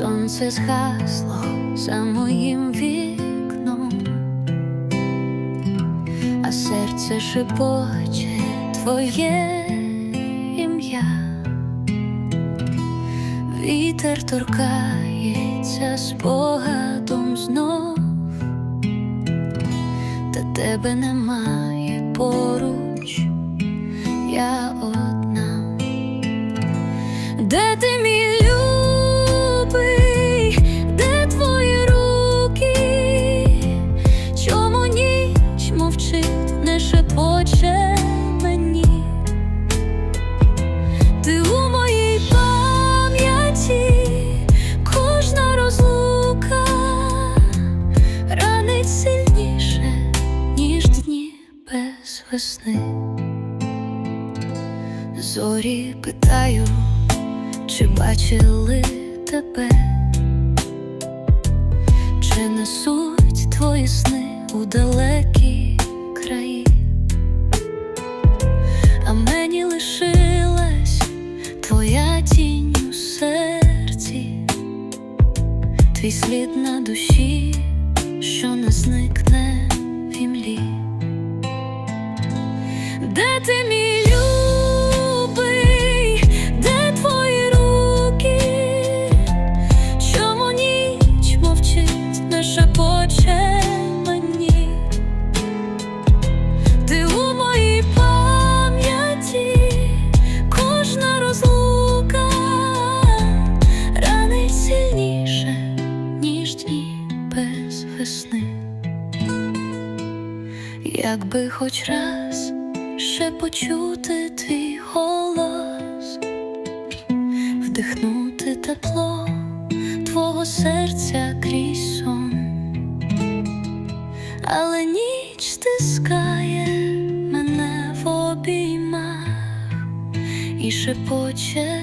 сонце згасло за моїм вікном, а серце шепоче твоє ім'я, вітер торкається спогадом знов, та тебе немає поруч, я одна. Де ти весни. Зорі питаю, чи бачили тебе, чи несуть твої сни у далекі краї, а мені лишилась твоя тінь у серці, твій слід на душі, що не зникне ти мій де твої руки? Чому ніч мовчить, не шепоче мені? Ти у моїй пам'яті, кожна розлука ранить сильніше, ніж без весни. Якби хоч раз ще почути твій голос, вдихнути тепло твого серця крізь сон, але ніч стискає мене в обіймах і шепоче